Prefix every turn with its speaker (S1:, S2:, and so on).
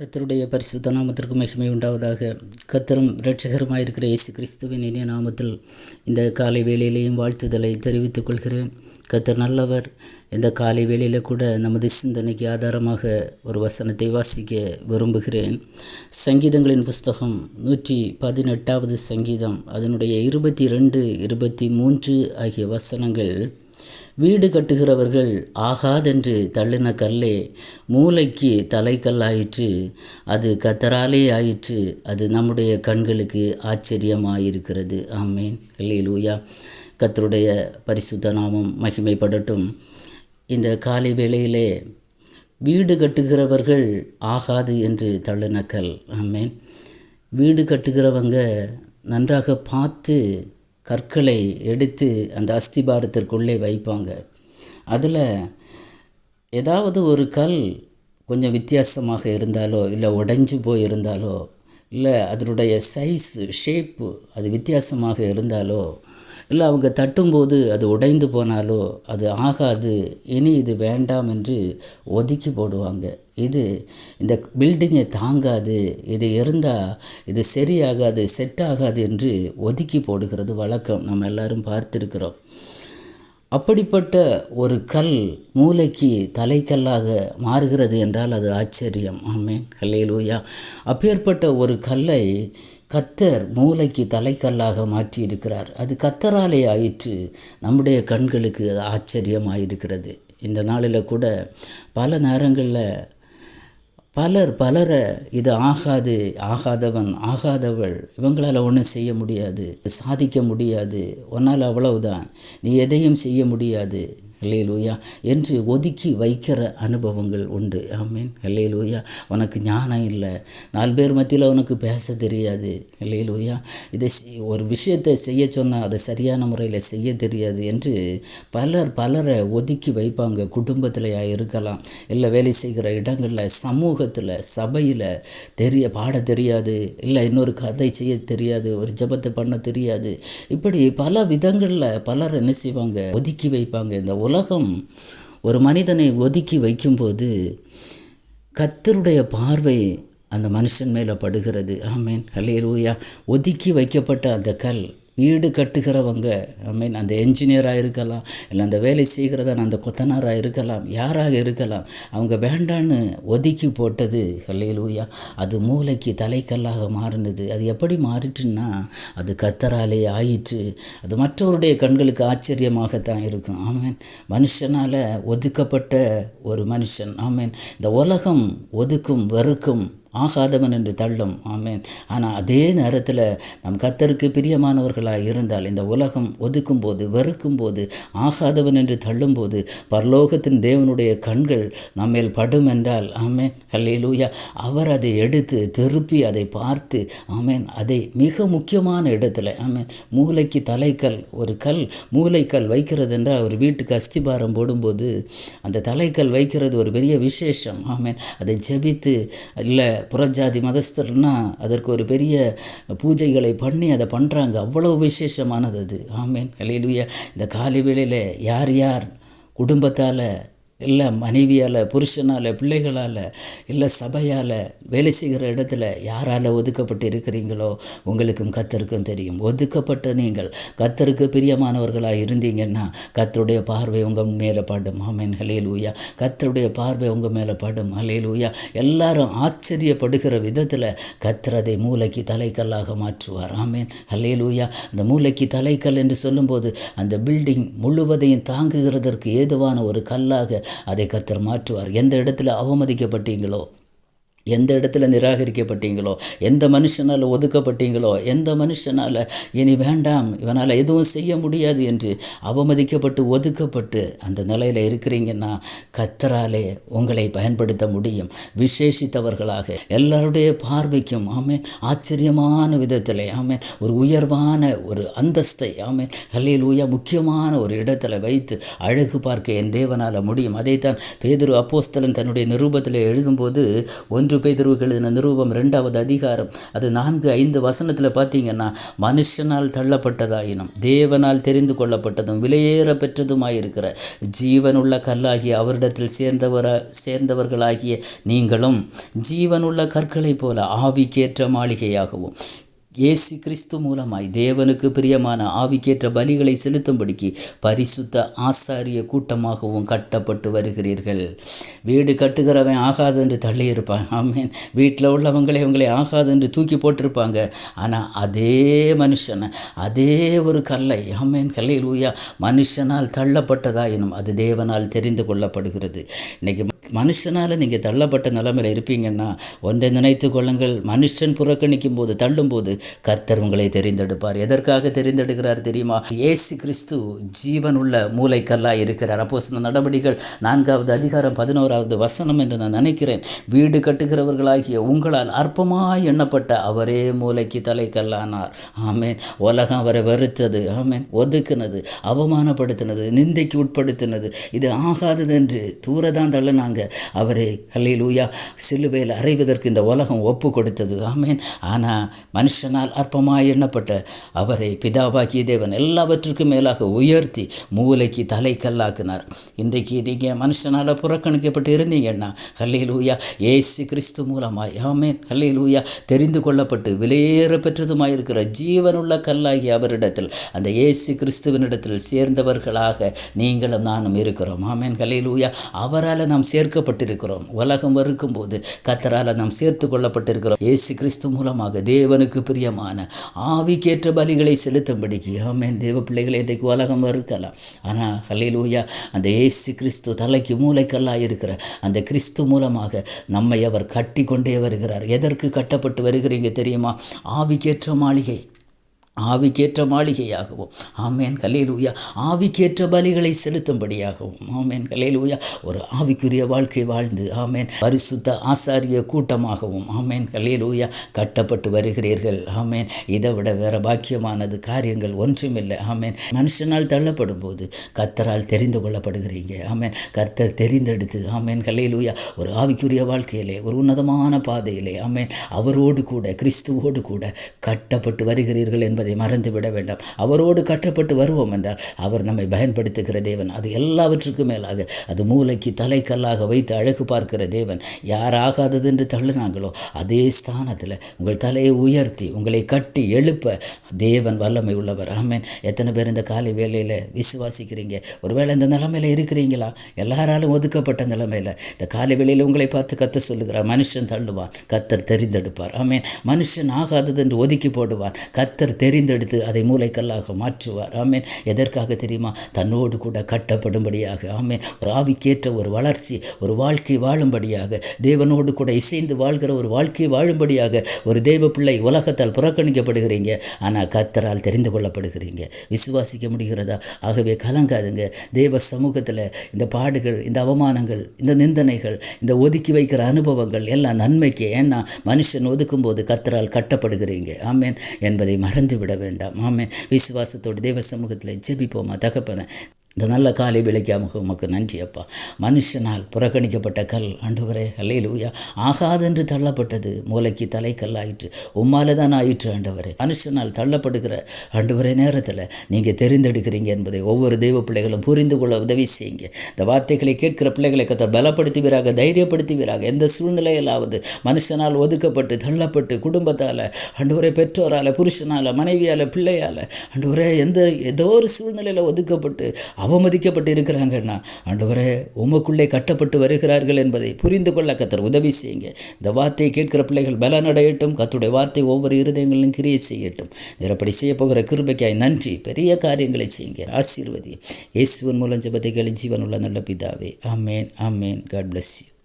S1: கத்தருடைய பரிசுத்த நாமத்திற்கு மகிமை உண்டாவதாக. கத்தரும் இரட்சகருமாயிருக்கிற இயேசு கிறிஸ்துவின் இனிய நாமத்தில் இந்த காலை வேளையிலேயும் வாழ்த்துதலை தெரிவித்துக் கொள்கிறேன். கத்தர் நல்லவர். இந்த காலை வேளையில் கூட நமது சிந்தனைக்கு ஆதாரமாக ஒரு வசனத்தை வாசிக்க விரும்புகிறேன். சங்கீதங்களின் புஸ்தகம் நூற்றி பதினெட்டாவது சங்கீதம் அதனுடைய இருபத்தி ரெண்டு இருபத்தி மூன்று ஆகிய வசனங்கள் வீடு கட்டுகிறவர்கள் ஆகாதென்று தள்ளின கல்லே மூளைக்கு தலைக்கல்லாயிற்று அது கத்தராலே ஆயிற்று. அது நம்முடைய கண்களுக்கு ஆச்சரியமாயிருக்கிறது. ஆமேன். லூயா கத்தருடைய பரிசுத்த நாமம் மகிமைப்படட்டும். இந்த காலை வேளையிலே வீடு கட்டுகிறவர்கள் ஆகாது என்று தள்ளின கல். ஆமேன். வீடு கட்டுகிறவங்க நன்றாக பார்த்து கற்களை எடுத்து அந்த அஸ்திபாரத்திற்குள்ளே வைப்பாங்க. அதில் ஏதாவது ஒரு கல் கொஞ்சம் வித்தியாசமாக இருந்தாலோ இல்லை உடைஞ்சு போய் இருந்தாலோ இல்லை அதனுடைய சைஸு ஷேப்பு அது வித்தியாசமாக இருந்தாலோ இல்லை அவங்க தட்டும்போது அது உடைந்து போனாலோ அது ஆகாது. இனி இது வேண்டாம் என்று ஒதுக்கி போடுவாங்க. இது இந்த பில்டிங்கை தாங்காது. இது இருந்தால் இது சரியாகாது செட் ஆகாது என்று ஒதுக்கி போடுகிறது வழக்கம் நம்ம எல்லாரும் பார்த்துருக்கிறோம். அப்படிப்பட்ட ஒரு கல் மூளைக்கு தலைக்கல்லாக மாறுகிறது என்றால் அது ஆச்சரியம். ஆமேன். கல்லையிலூயா அப்பேற்பட்ட ஒரு கல்லை கத்தர் மூளைக்கு தலைக்கல்லாக மாற்றியிருக்கிறார். அது கத்தராலே ஆயிற்று. நம்முடைய கண்களுக்கு அது ஆச்சரியமாயிருக்கிறது. இந்த நாளில் கூட பல நேரங்களில் பலர் பலரை இது ஆகாது ஆகாதவன் ஆகாதவள் இவங்களால் ஒன்றும் செய்ய முடியாது சாதிக்க முடியாது உன்னால் அவ்வளவுதான் நீ எதையும் செய்ய முடியாது லூயா என்று ஒதுக்கி வைக்கிற அனுபவங்கள் உண்டு. ஆமீன். லூயா உனக்கு ஞானம் இல்லை. நாலு பேர் மத்தியில் உனக்கு பேச தெரியாது. லூயா இதை ஒரு விஷயத்தை செய்ய சொன்னால் அதை சரியான முறையில் செய்ய தெரியாது என்று பலர் பலரை ஒதுக்கி வைப்பாங்க. குடும்பத்திலையா இருக்கலாம். இல்லை வேலை செய்கிற இடங்களில் சமூகத்தில் சபையில் தெரிய பாட தெரியாது. இல்லை இன்னொரு கதை செய்ய தெரியாது. ஒரு ஜபத்தை பண்ண தெரியாது. இப்படி பல விதங்களில் பலர் என்ன செய்வாங்க? ஒதுக்கி வைப்பாங்க. இந்த உலகம் ஒரு மனிதனை ஒதுக்கி வைக்கும்போது கத்தருடைய பார்வை அந்த மனுஷன் மேலே படுகிறது. ஆமேன். ஹலேலூயா ஒதுக்கி வைக்கப்பட்ட அந்த கல் வீடு கட்டுகிறவங்க ஐ மீன் அந்த என்ஜினியராக இருக்கலாம் இல்லை அந்த வேலை செய்கிறதான அந்த கொத்தனாராக இருக்கலாம் யாராக இருக்கலாம் அவங்க வேண்டான்னு ஒதுக்கி போட்டது ஹல்லேலூயா அது மூளைக்கு தலைக்கல்லாக மாறினது. அது எப்படி மாறிட்டுன்னா அது கத்தராலே ஆயிற்று. அது மற்றவருடைய கண்களுக்கு ஆச்சரியமாகத்தான் இருக்கும். ஆமேன் மனுஷனால் ஒதுக்கப்பட்ட ஒரு மனுஷன். ஆமேன் இந்த உலகம் ஒதுக்கும் வெறுக்கும் ஆகாதவன் என்று தள்ளும். ஆமேன். ஆனால் அதே நேரத்தில் நம் கத்தருக்கு பிரியமானவர்களாக இருந்தால் இந்த உலகம் ஒதுக்கும் போது வெறுக்கும் போது ஆகாதவன் என்று தள்ளும்போது பரலோகத்தின் தேவனுடைய கண்கள் நம்மேல் படும் என்றால் ஆமேன். அல்லேலூயா அவர் அதை எடுத்து திருப்பி அதை பார்த்து ஆமேன். அதை மிக முக்கியமான இடத்துல ஆமேன். மூளைக்கு தலைக்கல் ஒரு கல் மூளைக்கல் வைக்கிறது என்றால் ஒரு வீட்டுக்கு அஸ்திபாரம் போடும்போது அந்த தலைக்கல் வைக்கிறது ஒரு பெரிய விசேஷம் ஆமேன். அதை ஜெபித்து இல்லை புறஜாதி மதஸ்தர்னா அதற்கு ஒரு பெரிய பூஜைகளை பண்ணி அதை பண்ணுறாங்க அவ்வளோ விசேஷமானது அது. ஆமேன். கலையிலுயா இந்த காலை வேளையில் யார் யார் குடும்பத்தால் இல்லை மனைவியால் புருஷனால் பிள்ளைகளால் இல்லை சபையால் வேலை செய்கிற இடத்துல யாரால் ஒதுக்கப்பட்டு இருக்கிறீங்களோ உங்களுக்கும் கத்தருக்கும் தெரியும். ஒதுக்கப்பட்ட நீங்கள் கத்தருக்கு பிரியமானவர்களாக இருந்தீங்கன்னா கத்தருடைய பார்வை உங்கள் மேலே படும். ஆமேன். ஹலேல் ஊயா கத்தருடைய பார்வை உங்கள் மேலே படும். ஹலேல் ஊயா எல்லாரும் ஆச்சரியப்படுகிற விதத்தில் கத்திரதை மூளைக்கு தலைக்கல்லாக மாற்றுவார். ஆமேன். ஹலேல் ஊயா அந்த மூளைக்கு தலைக்கல் என்று சொல்லும்போது அந்த பில்டிங் முழுவதையும் தாங்குகிறதற்கு ஏதுவான ஒரு கல்லாக அதை கத்தர் மாற்றுவார். எந்த இடத்துல அவமதிக்கப்பட்டீங்களோ எந்த இடத்துல நிராகரிக்கப்பட்டீங்களோ எந்த மனுஷனால் ஒதுக்கப்பட்டீங்களோ எந்த மனுஷனால் இனி வேண்டாம் இவனால் எதுவும் செய்ய முடியாது என்று அவமதிக்கப்பட்டு ஒதுக்கப்பட்டு அந்த நிலையில் இருக்கிறீங்கன்னா கத்தராலே உங்களை பயன்படுத்த முடியும். விசேஷித்தவர்களாக எல்லாருடைய பார்வைக்கும் ஆமேன் ஆச்சரியமான விதத்தில் ஆமேன் ஒரு உயர்வான ஒரு அந்தஸ்தை ஆமேன் கல்லில் உய முக்கியமான ஒரு இடத்துல வைத்து அழகு பார்க்க என் தேவனால் முடியும். அதைத்தான் பேதுரு அப்போஸ்தலன் தன்னுடைய நிரூபத்தில் எழுதும்போது ஒன்று பேதர்வுக்கு எழுதின நிரூபம் ரெண்டாவது அதிகாரம். அது நான்கு ஐந்து வசனத்தில் பார்த்தீங்கன்னா மனுஷனால் தள்ளப்பட்டதாயினும் தேவனால் தெரிந்து கொள்ளப்பட்டதும் விலையேற பெற்றதுமாயிருக்கிற ஜீவனுள்ள கல்லாகிய அவரிடத்தில் சேர்ந்தவர சேர்ந்தவர்களாகிய நீங்களும் ஜீவனுள்ள கற்களைப் போல ஆவிக்கேற்ற மாளிகையாகவும் இயேசு கிறிஸ்து மூலமாய் தேவனுக்கு பிரியமான ஆவிக்கேற்ற பலிகளை செலுத்தும்படிக்கு பரிசுத்த ஆசாரிய கூட்டமாகவும் கட்டப்பட்டு வருகிறீர்கள். வீடு கட்டுகிறவன் ஆகாது என்று தள்ளியிருப்பான். ஆமேன். வீட்டில் உள்ளவங்களே இவங்களே ஆகாது என்று தூக்கி போட்டிருப்பாங்க. ஆனால் அதே மனுஷனை அதே ஒரு கல்லை ஆமேன் கல்லையில் ஊயா மனுஷனால் தள்ளப்பட்டதாயினும் அது தேவனால் தெரிந்து கொள்ளப்படுகிறது. இன்றைக்கி மனுஷனால் நீங்கள் தள்ளப்பட்ட நிலமையில் இருப்பீங்கன்னா ஒன்றை நினைத்து கொள்ளுங்கள். மனுஷன் புறக்கணிக்கும் போது தள்ளும்போது கர்த்தர் உங்களை தெரிந்தெடுப்பார். எதற்காக தெரிந்தெடுக்கிறார் தெரியுமா? ஏசு கிறிஸ்து ஜீவனுள்ள மூளைக்கல்லாக இருக்கிறார். அப்போ சில நடவடிக்கைகள் நான்காவது அதிகாரம் பதினோராவது வசனம் என்று நான் நினைக்கிறேன். வீடு கட்டுகிறவர்களாகிய உங்களால் அற்பமாய் எண்ணப்பட்ட அவரே மூளைக்கு தலைக்கல்லானார். ஆமேன். உலகம் அவரை வெறுத்தது. ஆமேன். ஒதுக்குனது அவமானப்படுத்தினது நிந்தைக்கு உட்படுத்தினது. இது ஆகாதது என்று தூரதான் சொன்னாங்க அவரை ஹல்லேலூயா சிலுவையில் அறைவதற்கு இந்த உலகம் ஒப்பு கொடுத்தது ஆமேன். ஆனால் மனுஷனால் அற்பமாய் எண்ணப்பட்ட அவரை பிதாவாக்கிய தேவன் எல்லாவற்றுக்கும் மேலாக உயர்த்தி மூளைக்கு தலை கல்லாக்குனார் இன்றைக்கு நீங்கள் மனுஷனால் புறக்கணிக்கப்பட்டு இருந்தீங்கன்னா ஹல்லேலூயா ஏசு கிறிஸ்து மூலமாய் ஆமேன் ஹல்லேலூயா தெரிந்து கொள்ளப்பட்டு விலையேற பெற்றதுமாயிருக்கிற ஜீவனுள்ள கல்லாகி அவரிடத்தில் அந்த இயேசு கிறிஸ்துவனிடத்தில் சேர்ந்தவர்களாக நீங்களும் நானும் இருக்கிறோம். ஆமேன் ஹல்லேலூயா. அவரால் நாம் சேர்க்கப்பட்டிருக்கிறோம். உலகம் வறுக்கும்போது கத்தரால் நாம் சேர்த்து கொள்ளப்பட்டிருக்கிறோம். ஏசு கிறிஸ்து மூலமாக தேவனுக்கு பிரியமான ஆவிக்கேற்ற பலிகளை செலுத்தும்படிக்கு. ஆமேன். தேவ பிள்ளைகளை இன்றைக்கு உலகம் வறுக்கலாம். ஆனால் ஹல்லேலூயா அந்த இயேசு கிறிஸ்து தலைக்கு மூளைக்கல்லாக இருக்கிற அந்த கிறிஸ்து மூலமாக நம்மை அவர் கட்டி கொண்டே வருகிறார். எதற்கு கட்டப்பட்டு வருகிறீங்க தெரியுமா? ஆவிக்கேற்ற மாளிகை. ஆவிக்கேற்ற மாளிகையாகவும். ஆமேன் கலேலூயா ஆவிக்கேற்ற பலிகளை செலுத்தும்படியாகவும். ஆமேன் கலேலூயா ஒரு ஆவிக்குரிய வாழ்க்கை வாழ்ந்து ஆமேன். பரிசுத்த ஆசாரிய கூட்டமாகவும் ஆமேன் கலேலூயா கட்டப்பட்டு வருகிறீர்கள் ஆமேன். இதை விட வேற பாக்கியமானது காரியங்கள் ஒன்றுமில்லை ஆமேன். மனுஷனால் தள்ளப்படும் போது கர்த்தரால் தெரிந்து கொள்ளப்படுகிறீங்க ஆமேன். கர்த்தர் தெரிந்தெடுத்து ஆமேன் கலேலூயா ஒரு ஆவிக்குரிய வாழ்க்கையிலே ஒரு உன்னதமான பாதையிலே ஆமேன். அவரோடு கூட கிறிஸ்துவோடு கூட கட்டப்பட்டு வருகிறீர்கள் என்பது மறந்து விட வேண்டாம். அவரோடு கட்டப்பட்டு வருவோம் என்றால் அவர் நம்மை பயன்படுத்துகிற தேவன். அது எல்லாவற்றுக்கும் மேலாக அது மூளைக்கு தலைக்கல்லாக வைத்து அழகு பார்க்கிற தேவன். யார் ஆகாதது என்று தள்ளினாங்களோ அதே ஸ்தானத்தில் உங்கள் தலையை உயர்த்தி உங்களை கட்டி எழுப்ப தேவன் வல்லமை உள்ளவர். ஆமேன். எத்தனை பேர் இந்த காலை வேலையில் விசுவாசிக்கிறீங்க? ஒருவேளை இந்த நிலைமையில் இருக்கிறீங்களா? எல்லாராலும் ஒதுக்கப்பட்ட நிலைமையில் இந்த காலை வேலையில் உங்களை பார்த்து கத்த சொல்லுகிறார் மனுஷன் தள்ளுவான் கத்தர் தெரிந்தெடுப்பார். ஆமேன். மனுஷன் ஆகாதது என்று ஒதுக்கி போடுவான் கத்தர் தெரிந்தெடுத்து அதை மூளைக்கல்லாக மாற்றுவார். ஆமேன். எதற்காக தெரியுமா? தன்னோடு கூட கட்டப்படும்படியாக. ஆமேன். பிராவிக்கேற்ற ஒரு வளர்ச்சி ஒரு வாழ்க்கை வாழும்படியாக. தேவனோடு கூட இசைந்து வாழ்கிற ஒரு வாழ்க்கை வாழும்படியாக ஒரு தெய்வ பிள்ளை உலகத்தால் புறக்கணிக்கப்படுகிறீங்க. ஆனால் கத்தரால் தெரிந்து கொள்ளப்படுகிறீங்க. விசுவாசிக்க முடிகிறதா? ஆகவே கலங்காதுங்க. தேவ சமூகத்தில் இந்த பாடுகள் இந்த அவமானங்கள் இந்த நிந்தனைகள் இந்த ஒதுக்கி வைக்கிற அனுபவங்கள் எல்லாம் நன்மைக்கு. ஏன்னா மனுஷன் ஒதுக்கும்போது கத்தரால் கட்டப்படுகிறீங்க. ஆமேன். என்பதை மறந்து விட வேண்டாம். ஆமேன். விசுவாசத்தோடு தேவ சமூகத்தில் ஜெபிப்போமா? தகப்பன இந்த நல்ல காலை விளைக்காம உமக்கு நன்றி அப்பா. மனுஷனால் புறக்கணிக்கப்பட்ட கல் ஆண்டவரே அல்லையிலூயா ஆகாதென்று தள்ளப்பட்டது. மூளைக்கு தலை கல்லாயிற்று உம்மால தான் ஆயிற்று ஆண்டவரே. மனுஷனால் தள்ளப்படுகிற ஆண்டவரே நேரத்தில் நீங்கள் தெரிந்தெடுக்கிறீங்க என்பதை ஒவ்வொரு தெய்வ பிள்ளைகளும் புரிந்து கொள்ள உதவி செய்யுங்க. இந்த வார்த்தைகளை கேட்கிற பிள்ளைகளை கத்த பலப்படுத்துவீராக தைரியப்படுத்துவீராக. எந்த சூழ்நிலையிலாவது மனுஷனால் ஒதுக்கப்பட்டு தள்ளப்பட்டு குடும்பத்தால் ஆண்டவரே பெற்றோரால் புருஷனால் மனைவியால் பிள்ளையால் ஆண்டவரே எந்த ஏதோ ஒரு சூழ்நிலையில் ஒதுக்கப்பட்டு அவமதிக்கப்பட்டு இருக்கிறாங்கன்னா ஆண்டவரே உமக்குள்ளே கட்டப்பட்டு வருகிறார்கள் என்பதை புரிந்து கொள்ள கத்தர் உதவி செய்யுங்க. இந்த வார்த்தையை கேட்கிற பிள்ளைகள் பலனடையட்டும் கத்துடைய வார்த்தை ஒவ்வொரு இருதயங்களிலும் கிரியை செய்யட்டும். நிறப்படி செய்ய போகிற கிருபைக்காய் நன்றி. பெரிய காரியங்களை செய்யுங்க. ஆசீர்வதி. இயேசுவன் மூலம் ஜெபத்தை ஜீவன் உள்ள நல்ல பிதாவே. ஆமேன் ஆமேன். God bless you